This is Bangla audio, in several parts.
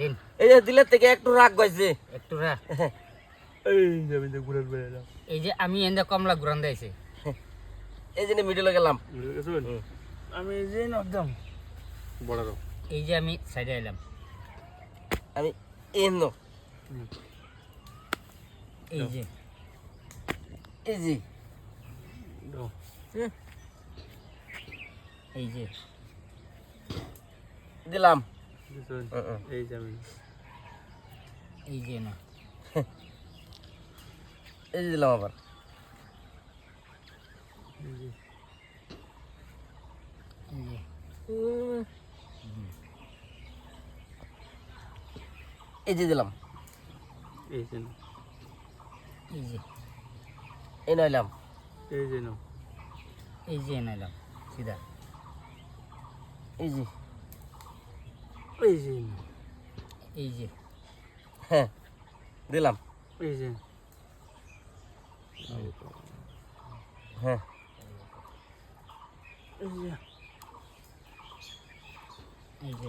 দিন। এই যে দিলের থেকে একটু রাগ গেছে। একটু রা এই যে ঘুরে বেড়ালাম এই যে আমি এন্দা কমলা ঘুরান দিয়েছি এই জন্য মিডিলে গেলাম। আমি এই যে একদম বড় এই যে আমি সাইডে এলাম আমি এমন এই যে। এই যে। এই যে। দিলাম। এই যে আমি। এই যে না। এই যে দিলাম আবার। এই যে। এই যে। দিলাম। এই যে এই যে। এই নইলাম। এই যে এই যে নাইলাম। সিধা। এই যে। এই যে। এই যে। হ্যাঁ দিলাম। এই যে। হ্যাঁ। এই যে। এই যে।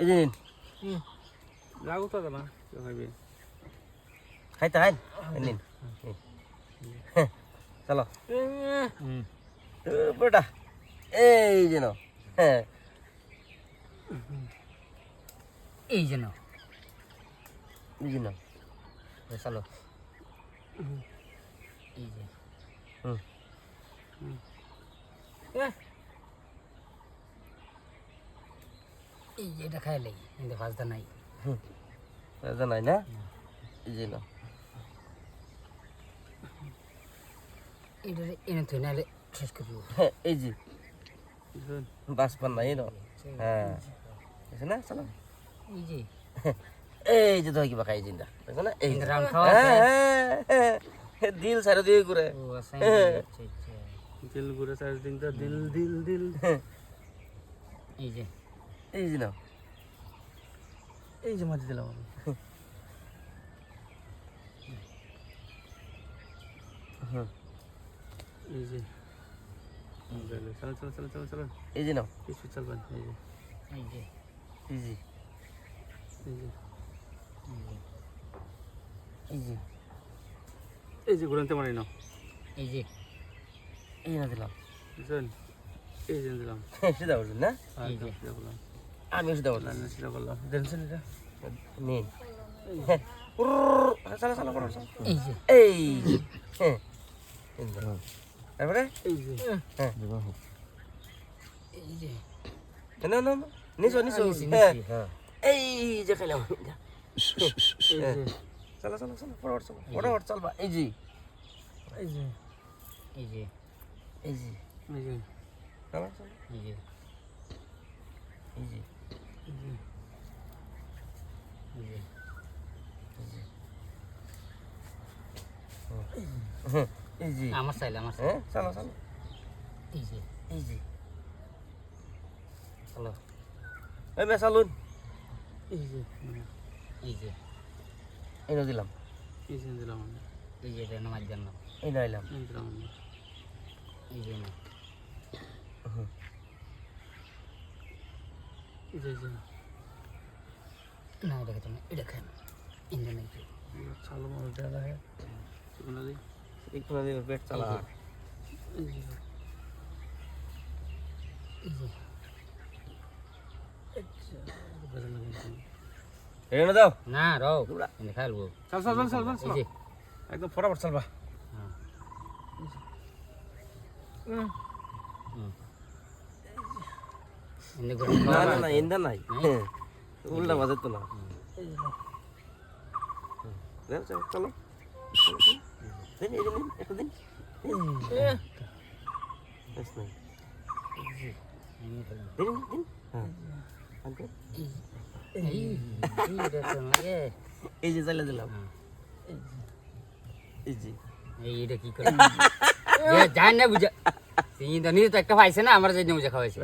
এই যে নিন। লাগু তো না খাইবে। খাইতে খাইন নিন। হ্যাঁ, চলো। হুম। বেটা এই যে নাও। হ্যাঁ। এই যে না এই যে নাও। চলো। এই যে। হুম। এই যে এটা খাইলে কিন্তু ফাজদা নাই। জানাই না? এই যে নাও। এটা এনে তুই নাহলে শেষ করব হ্যাঁ এই যে। বাস পান নাই নাও। হ্যাঁ। বুঝছ না? চলো। এই যে। এই যে তোমার কিবা খাই জিন্দা বুঝছ না? এই খাওয়া হ্যাঁ, হ্যাঁ, হ্যাঁ, দিল সাইড দিয়ে ঘুরে। ও আছে আচ্ছা আচ্ছা। দিল ঘুরে দিন তো দিল দিল দিল। এই যে। এই যে নাও। এই যে মাঝে দিলাম আমি। এই যে। চলো চলো চলো চলো চলো। এই যে নাও। কিছু চলবেন এই যে। এই যে। এই যে এই যে ঘুরানতে পারি না এই যে এই না দিলাম। বুঝছেন? এই যে দিলাম। সেটা বলছেন না? এই যে। সেটা করলাম আমি সেটা বললাম। না সেটা করলাম দেখছেন এটা নিন। হ্যাঁ, চলো চলো করো। এই যে। এই যে, হ্যাঁ। তারপরে? এই যে। হ্যাঁ। এই যে। না না না। নিচো নিচি, হ্যাঁ হ্যাঁ। এই যে খেলাম চলো চলো চলো ফটাফট চলো ফটাফট চলবা এই যে এই যে এই যে এই যে এই চলো চলো। এই যে এই হ্যাঁ, আমার চাইলে আমার চাইলে। চলো চলো এই চলো এই মে চালুন। এই যে এই যে। এই ন দিলাম। এই যে দিলাম এই যে এটা নামাজ জানো এই এই দিলাম এই যে না। এই যে যে না। এটা খেতে না। এটা খাই না নাই। চালু মাল দেওয়া হয় শুকনো দিই। না দিলে পেট চালা। এই যে। এই যে বেড়ে লাগে এই না দাও না রও ইন্ডিয়া খাইলবো চল চল চল চল। এই চল যে। একদম ফটাফট চলবা হ্যাঁ ইন্ডিয়া ঘুরে না না না ইন্দা নাই। হ্যাঁ, উল্টা বাজে তো না। যাও, যাও, চলো দিন এই দিন। একটু দিন বেশ নাই আমি খেলাম। দিন দিন হ্যাঁ। আনতে। এই যে চালিয়ে দিলাম। হ্যাঁ। এই যে। কি করে? জান না বুঝা। তো নিজে তো একটা পাইছে না আমার জন্য বুঝা খাওয়াইছে।